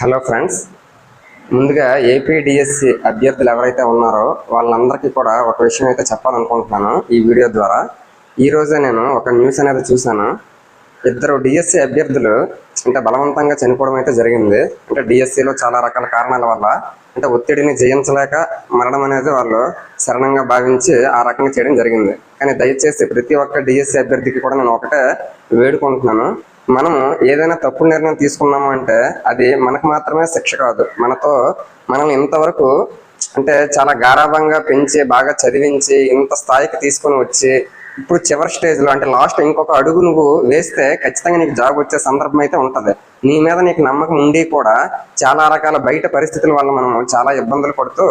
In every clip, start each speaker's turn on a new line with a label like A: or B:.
A: Hello friends. ముందుగా APDSC అభ్యర్థులు ఎవరైతే ఉన్నారో వాళ్ళందరికీ కూడా ఒక విషయం అయితే చెప్పాలనుకుంటున్నాను ఈ వీడియో ద్వారా. ఈ రోజే నేను ఒక న్యూస్ అనేది చూశాను. ఇద్దరు డిఎస్సి అభ్యర్థులు అంటే బలవంతంగా చనిపోవడం అయితే జరిగింది. అంటే డిఎస్సిలో చాలా రకాల కారణాల వల్ల అంటే ఒత్తిడిని జయించలేక మరణం అనేది వాళ్ళు శరణంగా భావించి ఆ రకంగా చేయడం జరిగింది. కానీ దయచేసి ప్రతి ఒక్క డిఎస్సి అభ్యర్థికి కూడా నేను ఒకటే వేడుకుంటున్నాను. మనం ఏదైనా తప్పుడు నిర్ణయం తీసుకున్నాము అంటే అది మనకు మాత్రమే శిక్ష కాదు. మనతో మనల్ని ఇంతవరకు అంటే చాలా గారాభంగా పెంచి బాగా చదివించి ఇంత స్థాయికి తీసుకొని వచ్చి ఇప్పుడు చివరి స్టేజ్లో అంటే లాస్ట్ ఇంకొక అడుగు నువ్వు వేస్తే ఖచ్చితంగా నీకు జాబ్ వచ్చే సందర్భం అయితే ఉంటుంది. నీ మీద నీకు నమ్మకం ఉండి కూడా చాలా రకాల బయట పరిస్థితుల వల్ల మనము చాలా ఇబ్బందులు పడుతూ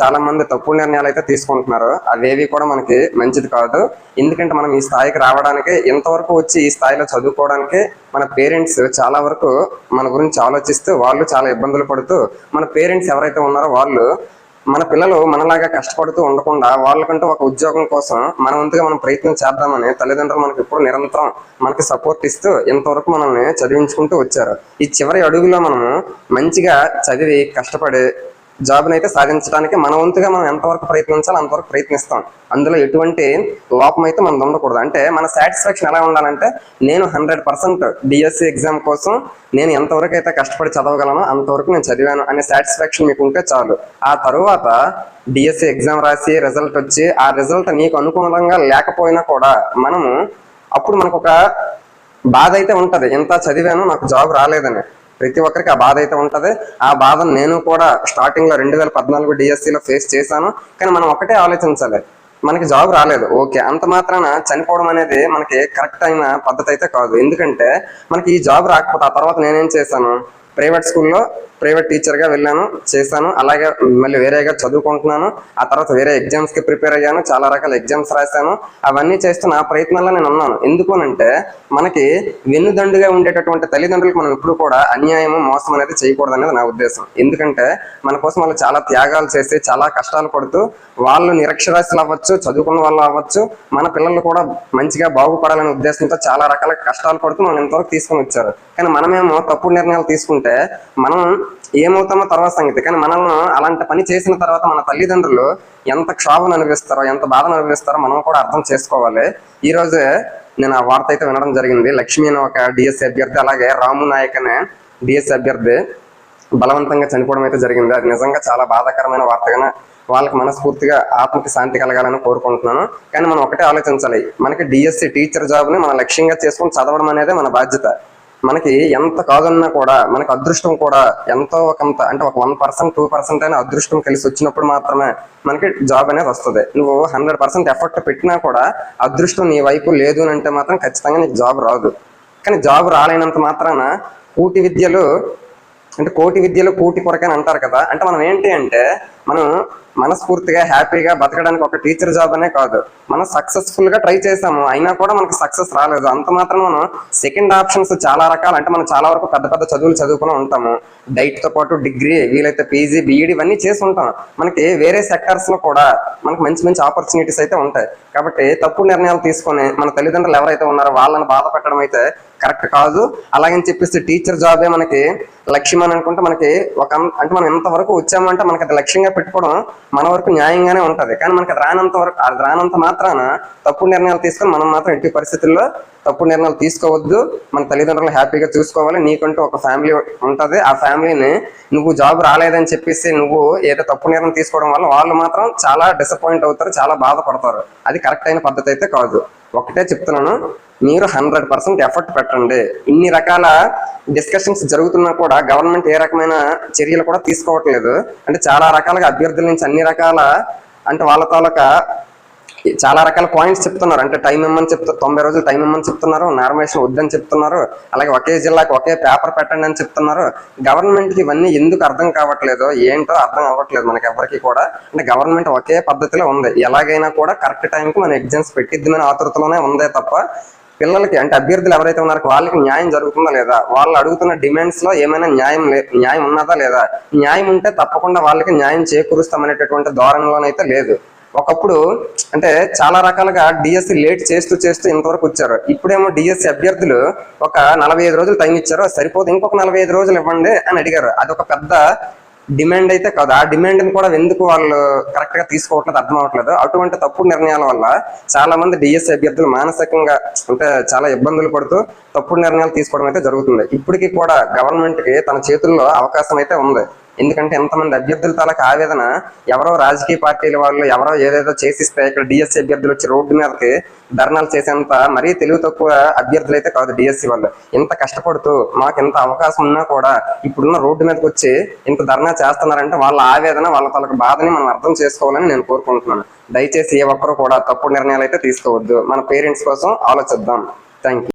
A: చాలా మంది తప్పుడు నిర్ణయాలు అయితే తీసుకుంటున్నారు. అవేవి కూడా మనకి మంచిది కాదు. ఎందుకంటే మనం ఈ స్థాయికి రావడానికి ఇంతవరకు వచ్చి ఈ స్థాయిలో చదువుకోవడానికి మన పేరెంట్స్ చాలా వరకు మన గురించి ఆలోచిస్తూ వాళ్ళు చాలా ఇబ్బందులు పడుతూ మన పేరెంట్స్ ఎవరైతే ఉన్నారో వాళ్ళు మన పిల్లలు మనలాగా కష్టపడుతూ ఉండకుండా వాళ్ళకంటూ ఒక ఉద్యోగం కోసం మన వంతుగా మనం ప్రయత్నం చేద్దామని తల్లిదండ్రులు మనకి ఎప్పుడు నిరంతరం మనకి సపోర్ట్ ఇస్తూ ఇంతవరకు మనల్ని చదివించుకుంటూ వచ్చారు. ఈ చివరి అడుగులో మనము మంచిగా చదివి కష్టపడి జాబ్ని అయితే సాధించడానికి మన వంతుగా మనం ఎంతవరకు ప్రయత్నించాలో అంతవరకు ప్రయత్నిస్తాం. అందులో ఎటువంటి లోపం అయితే మనం ఉండకూడదు. అంటే మన సాటిస్ఫాక్షన్ ఎలా ఉండాలంటే నేను హండ్రెడ్ పర్సెంట్ డిఎస్సి ఎగ్జామ్ కోసం నేను ఎంతవరకు అయితే కష్టపడి చదవగలనో అంతవరకు నేను చదివాను అనే సాటిస్ఫాక్షన్ మీకు ఉంటే చాలు. ఆ తరువాత డిఎస్సి ఎగ్జామ్ రాసి రిజల్ట్ వచ్చి ఆ రిజల్ట్ నీకు అనుకూలంగా లేకపోయినా కూడా మనము అప్పుడు మనకు ఒక బాధ అయితే ఉంటది. ఎంత చదివాను నాకు జాబ్ రాలేదని. ప్రతి ఒక్కరికి ఆ బాధ అయితే ఉంటది. ఆ బాధను నేను కూడా స్టార్టింగ్లో రెండు వేల పద్నాలుగు డిఎస్సిలో ఫేస్ చేశాను. కానీ మనం ఒకటే ఆలోచించాలి. మనకి జాబ్ రాలేదు. ఓకే అంత మాత్రాన చనిపోవడం అనేది మనకి కరెక్ట్ అయిన పద్ధతి అయితే కాదు. ఎందుకంటే మనకి ఈ జాబ్ రాకపోతే ఆ తర్వాత నేనేం చేశాను? ప్రైవేట్ స్కూల్లో ప్రైవేట్ టీచర్గా వెళ్ళాను చేశాను. అలాగే మళ్ళీ వేరేగా చదువుకుంటున్నాను. ఆ తర్వాత వేరే ఎగ్జామ్స్కి ప్రిపేర్ అయ్యాను. చాలా రకాల ఎగ్జామ్స్ రాశాను. అవన్నీ చేస్తూ నా ప్రయత్నాల్లో నేను ఉన్నాను. ఎందుకనంటే మనకి వెన్నుదండుగా ఉండేటటువంటి తల్లిదండ్రులకు మనం ఎప్పుడు కూడా అన్యాయం మోసం అనేది చేయకూడదు అనేది నా ఉద్దేశం. ఎందుకంటే మన కోసం వాళ్ళు చాలా త్యాగాలు చేసి చాలా కష్టాలు పడుతూ వాళ్ళు నిరక్షరాస్యులు అవ్వచ్చు చదువుకున్న వాళ్ళు అవ్వచ్చు మన పిల్లలు కూడా మంచిగా బాగుపడాలనే ఉద్దేశంతో చాలా రకాల కష్టాలు పడుతూ మనం ఇంతవరకు తీసుకొని వచ్చారు. కానీ మనమేమో తప్పుడు నిర్ణయాలు తీసుకుంటే మనం ఏమవుతామో తర్వాత సంగతి. కానీ మనల్ని అలాంటి పని చేసిన తర్వాత మన తల్లిదండ్రులు ఎంత క్షోభను అనిపిస్తారో ఎంత బాధను అనిపిస్తారో మనం కూడా అర్థం చేసుకోవాలి. ఈ రోజే నేను ఆ వార్త అయితే వినడం జరిగింది. లక్ష్మి అని ఒక డిఎస్సి అభ్యర్థి అలాగే రాము నాయక్ అనే డిఎస్సి అభ్యర్థి బలవంతంగా చనిపోవడం అయితే జరిగింది. అది నిజంగా చాలా బాధాకరమైన వార్తగానే వాళ్ళకి మనస్ఫూర్తిగా ఆత్మకి శాంతి కలగాలని కోరుకుంటున్నాను. కానీ మనం ఒకటే ఆలోచించాలి. మనకి డిఎస్సి టీచర్ జాబ్ని మన లక్ష్యంగా చేసుకొని చదవడం అనేది మన బాధ్యత. మనకి ఎంత కాదన్నా కూడా మనకి అదృష్టం కూడా ఎంతో కొంత అంటే ఒక వన్ పర్సెంట్ టూ పర్సెంట్ అయినా అదృష్టం కలిసి వచ్చినప్పుడు మాత్రమే మనకి జాబ్ అనేది వస్తుంది. నువ్వు హండ్రెడ్ పర్సెంట్ ఎఫర్ట్ పెట్టినా కూడా అదృష్టం నీ వైపు లేదు అని అంటే మాత్రం ఖచ్చితంగా నీకు జాబ్ రాదు. కానీ జాబ్ రాలేనంత మాత్రాన కూటి విద్యలు అంటే కోటి విద్యలో కోటి కొరకని అంటారు కదా. అంటే మనం ఏంటి అంటే మనం మనస్ఫూర్తిగా హ్యాపీగా బతకడానికి ఒక టీచర్ జాబ్ అనే కాదు. మనం సక్సెస్ఫుల్గా ట్రై చేసాము అయినా కూడా మనకి సక్సెస్ రాలేదు. అంత మాత్రం మనం సెకండ్ ఆప్షన్స్ చాలా రకాలు అంటే మనం చాలా వరకు పెద్ద పెద్ద చదువులు చదువుకుని ఉంటాము. డైట్తో పాటు డిగ్రీ వీలైతే పీజీ బీఈడి ఇవన్నీ చేసి ఉంటాం. మనకి వేరే సెక్టర్స్లో కూడా మనకి మంచి మంచి ఆపర్చునిటీస్ అయితే ఉంటాయి. కాబట్టి తప్పుడు నిర్ణయాలు తీసుకొని మన తల్లిదండ్రులు ఎవరైతే ఉన్నారో వాళ్ళని బాధ పెట్టడం అయితే కరెక్ట్ కాదు. అలాగని చెప్పేసి టీచర్ జాబే మనకి లక్ష్యం అని అనుకుంటే మనకి ఒక అంటే మనం ఎంతవరకు వచ్చామంటే మనకి అది లక్ష్యంగా పెట్టుకోవడం మన వరకు న్యాయంగానే ఉంటది. కానీ మనకి రానంత వరకు అది రానంత మాత్రాన తప్పు నిర్ణయాలు తీసుకొని మనం మాత్రం ఎట్టి పరిస్థితుల్లో తప్పు నిర్ణయాలు తీసుకోవద్దు. మన తల్లిదండ్రులు హ్యాపీగా చూసుకోవాలి. నీకంటూ ఒక ఫ్యామిలీ ఉంటది. ఆ ఫ్యామిలీని నువ్వు జాబ్ రాలేదని చెప్పేసి నువ్వు ఏదో తప్పు నిర్ణయం తీసుకోవడం వల్ల వాళ్ళు మాత్రం చాలా డిసప్పాయింట్ అవుతారు చాలా బాధపడతారు. అది కరెక్ట్ అయిన పద్ధతి అయితే కాదు. ఒకటే చెప్తున్నాను మీరు హండ్రెడ్ పర్సెంట్ ఎఫర్ట్ పెట్టండి. ఇన్ని రకాల డిస్కషన్స్ జరుగుతున్నా కూడా గవర్నమెంట్ ఏ రకమైన చర్యలు కూడా తీసుకోవట్లేదు. అంటే చాలా రకాలుగా అభ్యర్థుల నుంచి అన్ని రకాల అంటే వాళ్ళ తాలూకా చాలా రకాల పాయింట్స్ చెప్తున్నారు. అంటే టైం ఇమ్మని చెప్తూ తొంభై రోజులు టైం ఇమ్మని చెప్తున్నారు. నార్మేషన్ వద్దని చెప్తున్నారు. అలాగే ఒకే జిల్లాకి ఒకే పేపర్ పెట్టండి అని చెప్తున్నారు. గవర్నమెంట్కి ఇవన్నీ ఎందుకు అర్థం కావట్లేదు ఏంటో అర్థం అవ్వట్లేదు మనకి ఎవరికి కూడా. అంటే గవర్నమెంట్ ఒకే పద్ధతిలో ఉంది. ఎలాగైనా కూడా కరెక్ట్ టైంకి మన ఎగ్జామ్స్ పెట్టిద్దామని ఆతృతలోనే ఉందే తప్ప పిల్లలకి అంటే అభ్యర్థులు ఎవరైతే ఉన్నారో వాళ్ళకి న్యాయం జరుగుతుందా లేదా? వాళ్ళు అడుగుతున్న డిమాండ్స్లో ఏమైనా న్యాయం న్యాయం ఉన్నదా లేదా? న్యాయం ఉంటే తప్పకుండా వాళ్ళకి న్యాయం చేకూరుస్తామనేటటువంటి ధోరణిలోనైతే లేదు. ఒకప్పుడు అంటే చాలా రకాలుగా డిఎస్సి లేట్ చేస్తూ చేస్తూ ఇంతవరకు వచ్చారు. ఇప్పుడేమో డిఎస్సి అభ్యర్థులు ఒక నలభై ఐదు రోజులు టైం ఇచ్చారు. సరిపోతే ఇంకొక నలభై ఐదు రోజులు ఇవ్వండి అని అడిగారు. అది ఒక పెద్ద డిమాండ్ అయితే కాదు. ఆ డిమాండ్ కూడా ఎందుకు వాళ్ళు కరెక్ట్గా తీసుకోవట్లేదు అర్థం అవ్వట్లేదు? అటువంటి తప్పుడు నిర్ణయాల వల్ల చాలా మంది డిఎస్సి అభ్యర్థులు మానసికంగా అంటే చాలా ఇబ్బందులు పడుతూ తప్పుడు నిర్ణయాలు తీసుకోవడం అయితే జరుగుతుంది. ఇప్పటికీ కూడా గవర్నమెంట్కి తన చేతుల్లో అవకాశం అయితే ఉంది. ఎందుకంటే ఎంతమంది అభ్యర్థుల తాలకు ఆవేదన ఎవరో రాజకీయ పార్టీల వాళ్ళు ఎవరో ఏదేదో చేసిస్తే ఇక్కడ డిఎస్సీ అభ్యర్థులు వచ్చి రోడ్డు మీదకి ధర్నాలు చేసేంత మరీ తెలివి తక్కువ అభ్యర్థులు అయితే కాదు డిఎస్సీ వాళ్ళు. ఇంత కష్టపడుతూ మాకు ఇంత అవకాశం ఉన్నా కూడా ఇప్పుడున్న రోడ్డు మీదకి వచ్చి ఇంత ధర్నా చేస్తున్నారంటే వాళ్ళ ఆవేదన వాళ్ళ తాలకు బాధని మనం అర్థం చేసుకోవాలని నేను కోరుకుంటున్నాను. దయచేసి ఏ ఒక్కరు కూడా తప్పుడు నిర్ణయాలు అయితే తీసుకోవద్దు. మన పేరెంట్స్ కోసం ఆలోచిద్దాం. Thank you